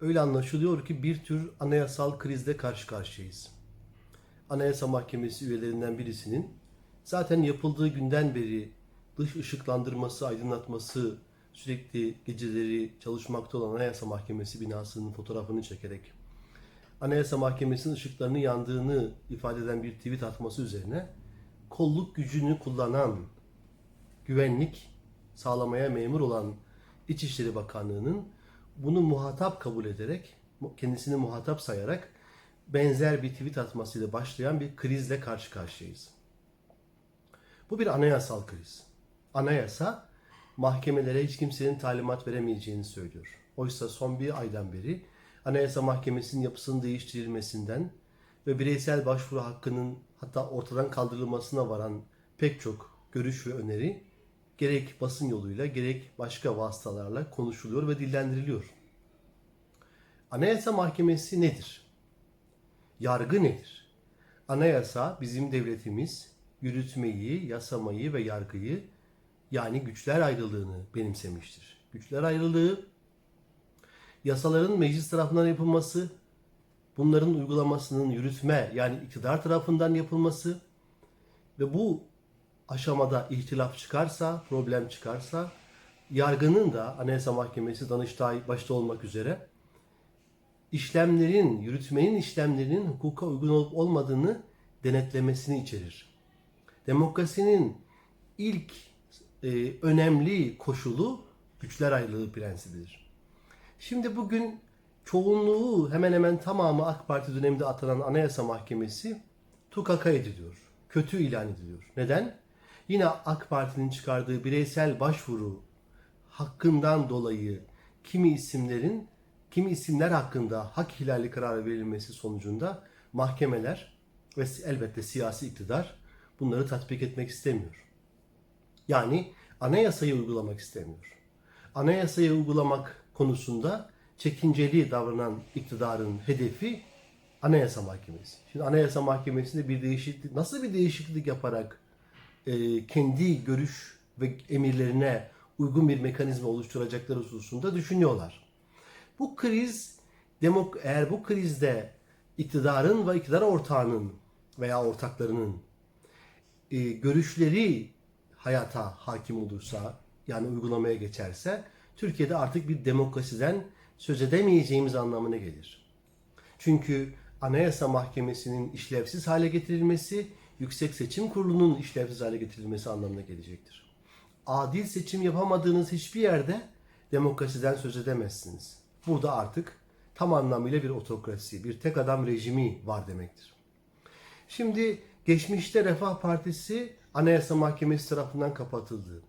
öyle anlaşılıyor ki bir tür anayasal krizle karşı karşıyayız. Anayasa Mahkemesi üyelerinden birisinin zaten yapıldığı günden beri dış ışıklandırması, aydınlatması, sürekli geceleri çalışmakta olan Anayasa Mahkemesi binasının fotoğrafını çekerek Anayasa Mahkemesi'nin ışıklarının yandığını ifade eden bir tweet atması üzerine kolluk gücünü kullanan güvenlik sağlamaya memur olan İçişleri Bakanlığı'nın bunu muhatap kabul ederek, kendisini muhatap sayarak benzer bir tweet atmasıyla başlayan bir krizle karşı karşıyayız. Bu bir anayasal kriz. Anayasa mahkemelere hiç kimsenin talimat veremeyeceğini söylüyor. Oysa son bir aydan beri Anayasa Mahkemesi'nin yapısının değiştirilmesinden ve bireysel başvuru hakkının hatta ortadan kaldırılmasına varan pek çok görüş ve öneri gerek basın yoluyla gerek başka vasıtalarla konuşuluyor ve dillendiriliyor. Anayasa Mahkemesi nedir? Yargı nedir? Anayasa bizim devletimiz yürütmeyi, yasamayı ve yargıyı yani güçler ayrılığını benimsemiştir. Güçler ayrılığı yasaların meclis tarafından yapılması, bunların uygulamasının yürütme yani iktidar tarafından yapılması ve bu aşamada ihtilaf çıkarsa, problem çıkarsa yargının da Anayasa Mahkemesi, Danıştay başta olmak üzere işlemlerin, yürütmenin işlemlerinin hukuka uygun olup olmadığını denetlemesini içerir. Demokrasinin ilk e, önemli koşulu güçler ayrılığı prensibidir. Şimdi bugün çoğunluğu hemen hemen tamamı AK Parti döneminde atanan Anayasa Mahkemesi tukaka ediliyor. Kötü ilan ediliyor. Neden? Yine AK Parti'nin çıkardığı bireysel başvuru hakkından dolayı kimi isimlerin kimi isimler hakkında hak ihlali kararı verilmesi sonucunda mahkemeler ve elbette siyasi iktidar bunları tatbik etmek istemiyor. Yani anayasayı uygulamak istemiyor. Anayasayı uygulamak konusunda çekinceli davranan iktidarın hedefi Anayasa Mahkemesi. Şimdi Anayasa Mahkemesi'nde bir değişiklik, nasıl bir değişiklik yaparak e, kendi görüş ve emirlerine uygun bir mekanizma oluşturacakları hususunda düşünüyorlar. Bu kriz, demok eğer bu krizde iktidarın ve iktidar ortağının veya ortaklarının e, görüşleri hayata hakim olursa, yani uygulamaya geçerse, Türkiye'de artık bir demokrasiden söz edemeyeceğimiz anlamına gelir. Çünkü Anayasa Mahkemesi'nin işlevsiz hale getirilmesi, Yüksek Seçim Kurulu'nun işlevsiz hale getirilmesi anlamına gelecektir. Adil seçim yapamadığınız hiçbir yerde demokrasiden söz edemezsiniz. Burada artık tam anlamıyla bir otokrasi, bir tek adam rejimi var demektir. Şimdi geçmişte Refah Partisi Anayasa Mahkemesi tarafından kapatıldı.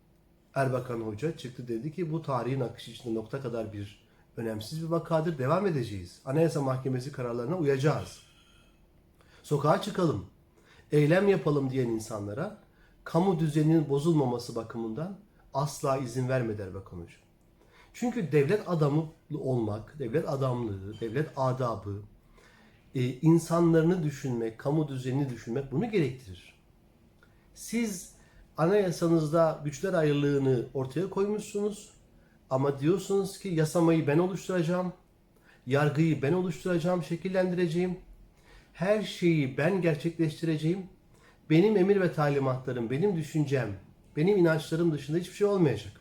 Erbakan Hoca çıktı dedi ki bu tarihin akışı içinde nokta kadar bir önemsiz bir vakadır. Devam edeceğiz. Anayasa Mahkemesi kararlarına uyacağız. Sokağa çıkalım, eylem yapalım diyen insanlara kamu düzeninin bozulmaması bakımından asla izin vermedi Erbakan Hoca. Çünkü devlet adamı olmak, devlet adamlığı, devlet adabı, e, insanlarını düşünmek, kamu düzenini düşünmek bunu gerektirir. Siz anayasanızda güçler ayrılığını ortaya koymuşsunuz ama diyorsunuz ki yasamayı ben oluşturacağım, yargıyı ben oluşturacağım, şekillendireceğim, her şeyi ben gerçekleştireceğim, benim emir ve talimatlarım, benim düşüncem, benim inançlarım dışında hiçbir şey olmayacak.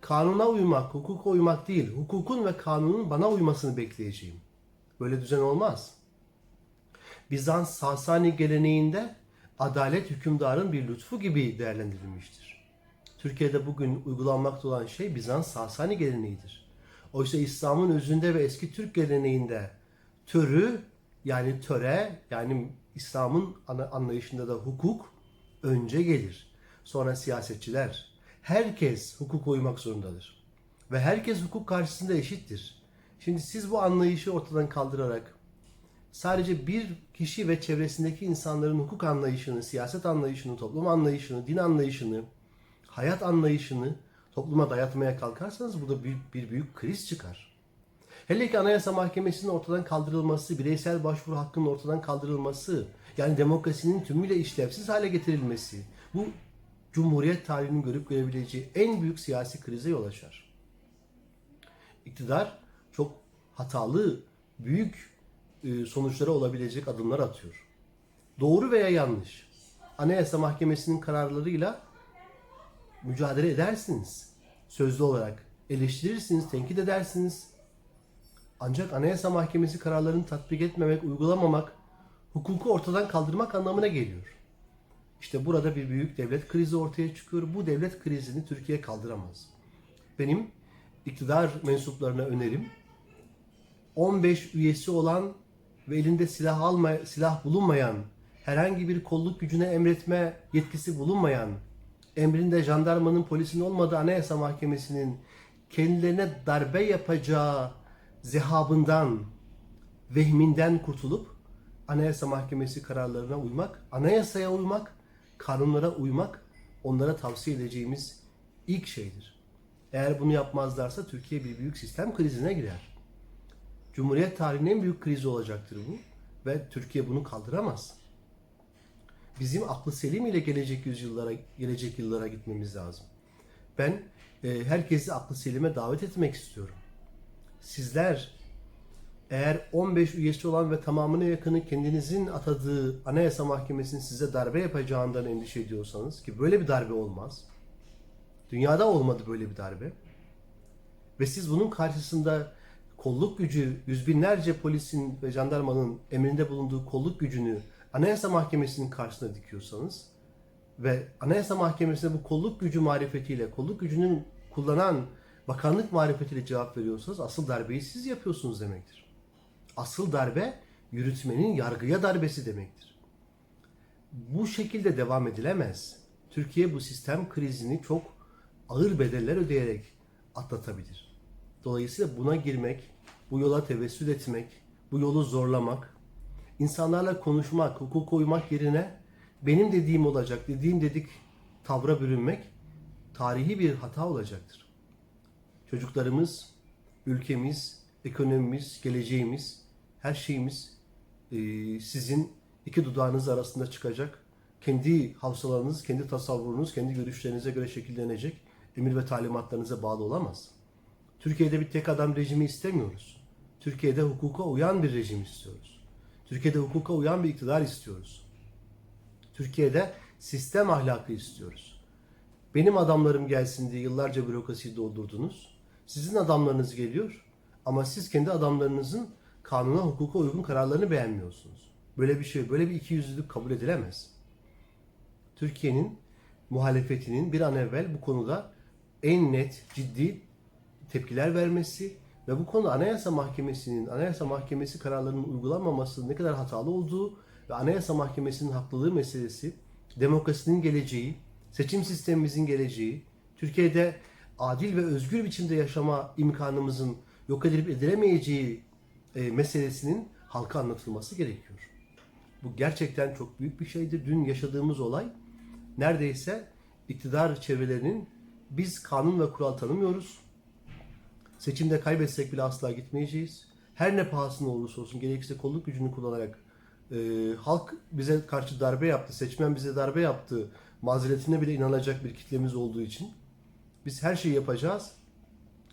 Kanuna uymak, hukuka uymak değil, hukukun ve kanunun bana uymasını bekleyeceğim. Böyle düzen olmaz. Bizans Sasani geleneğinde adalet hükümdarın bir lütfu gibi değerlendirilmiştir. Türkiye'de bugün uygulanmakta olan şey Bizans Sasani geleneğidir. Oysa İslam'ın özünde ve eski Türk geleneğinde törü yani töre yani İslam'ın anlayışında da hukuk önce gelir. Sonra siyasetçiler. Herkes hukuk uymak zorundadır. Ve herkes hukuk karşısında eşittir. Şimdi siz bu anlayışı ortadan kaldırarak sadece bir kişi ve çevresindeki insanların hukuk anlayışını, siyaset anlayışını, toplum anlayışını, din anlayışını, hayat anlayışını topluma dayatmaya kalkarsanız burada bir, bir büyük kriz çıkar. Hele ki Anayasa Mahkemesi'nin ortadan kaldırılması, bireysel başvuru hakkının ortadan kaldırılması, yani demokrasinin tümüyle işlevsiz hale getirilmesi, bu Cumhuriyet tarihinin görüp görebileceği en büyük siyasi krize yol açar. İktidar çok hatalı, büyük e, sonuçları olabilecek adımlar atıyor. Doğru veya yanlış. Anayasa Mahkemesi'nin kararlarıyla mücadele edersiniz. Sözlü olarak eleştirirsiniz, tenkit edersiniz. Ancak Anayasa Mahkemesi kararlarını tatbik etmemek, uygulamamak, hukuku ortadan kaldırmak anlamına geliyor. İşte burada bir büyük devlet krizi ortaya çıkıyor. Bu devlet krizini Türkiye kaldıramaz. Benim iktidar mensuplarına önerim 15 üyesi olan ve elinde silah alma, silah bulunmayan, herhangi bir kolluk gücüne emretme yetkisi bulunmayan, emrinde jandarmanın polisin olmadığı Anayasa Mahkemesi'nin kendilerine darbe yapacağı zehabından, vehminden kurtulup Anayasa Mahkemesi kararlarına uymak, anayasaya uymak, kanunlara uymak onlara tavsiye edeceğimiz ilk şeydir. Eğer bunu yapmazlarsa Türkiye bir büyük sistem krizine girer. Cumhuriyet tarihinin en büyük krizi olacaktır bu ve Türkiye bunu kaldıramaz. Bizim aklı selim ile gelecek yüzyıllara, gelecek yıllara gitmemiz lazım. Ben e, herkesi aklı selime davet etmek istiyorum. Sizler eğer 15 üyesi olan ve tamamına yakını kendinizin atadığı Anayasa Mahkemesi'nin size darbe yapacağından endişe ediyorsanız ki böyle bir darbe olmaz. Dünyada olmadı böyle bir darbe. Ve siz bunun karşısında kolluk gücü, yüz binlerce polisin ve jandarmanın emrinde bulunduğu kolluk gücünü Anayasa Mahkemesi'nin karşısına dikiyorsanız ve Anayasa Mahkemesi'ne bu kolluk gücü marifetiyle, kolluk gücünün kullanan bakanlık marifetiyle cevap veriyorsanız asıl darbeyi siz yapıyorsunuz demektir. Asıl darbe yürütmenin yargıya darbesi demektir. Bu şekilde devam edilemez. Türkiye bu sistem krizini çok ağır bedeller ödeyerek atlatabilir. Dolayısıyla buna girmek, bu yola tevessül etmek, bu yolu zorlamak, insanlarla konuşmak, hukuka uymak yerine benim dediğim olacak, dediğim dedik tavra bürünmek tarihi bir hata olacaktır. Çocuklarımız, ülkemiz, ekonomimiz, geleceğimiz, her şeyimiz e, sizin iki dudağınız arasında çıkacak. Kendi havsalarınız, kendi tasavvurunuz, kendi görüşlerinize göre şekillenecek. Emir ve talimatlarınıza bağlı olamaz. Türkiye'de bir tek adam rejimi istemiyoruz. Türkiye'de hukuka uyan bir rejim istiyoruz. Türkiye'de hukuka uyan bir iktidar istiyoruz. Türkiye'de sistem ahlakı istiyoruz. Benim adamlarım gelsin diye yıllarca bürokrasiyi doldurdunuz. Sizin adamlarınız geliyor ama siz kendi adamlarınızın kanuna, hukuka uygun kararlarını beğenmiyorsunuz. Böyle bir şey, böyle bir ikiyüzlülük kabul edilemez. Türkiye'nin muhalefetinin bir an evvel bu konuda en net, ciddi tepkiler vermesi ve bu konuda Anayasa Mahkemesi'nin, Anayasa Mahkemesi kararlarının uygulanmaması ne kadar hatalı olduğu ve Anayasa Mahkemesi'nin haklılığı meselesi, demokrasinin geleceği, seçim sistemimizin geleceği, Türkiye'de adil ve özgür biçimde yaşama imkanımızın yok edilip edilemeyeceği e, meselesinin halka anlatılması gerekiyor. Bu gerçekten çok büyük bir şeydir. Dün yaşadığımız olay neredeyse iktidar çevrelerinin biz kanun ve kural tanımıyoruz. Seçimde kaybetsek bile asla gitmeyeceğiz. Her ne pahasına olursa olsun gerekirse kolluk gücünü kullanarak e, halk bize karşı darbe yaptı, seçmen bize darbe yaptı mazeretine bile inanacak bir kitlemiz olduğu için biz her şeyi yapacağız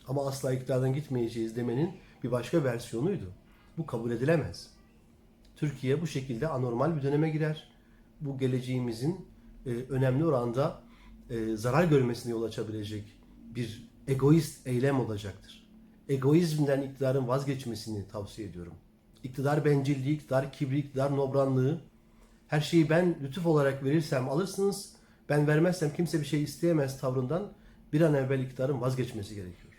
ama asla iktidardan gitmeyeceğiz demenin bir başka versiyonuydu. Bu kabul edilemez. Türkiye bu şekilde anormal bir döneme girer. Bu geleceğimizin e, önemli oranda e, zarar görmesine yol açabilecek bir egoist eylem olacaktır. Egoizmden iktidarın vazgeçmesini tavsiye ediyorum. İktidar bencilliği, iktidar kibri, iktidar nobranlığı, her şeyi ben lütuf olarak verirsem alırsınız, ben vermezsem kimse bir şey isteyemez tavrından bir an evvel iktidarın vazgeçmesi gerekiyor.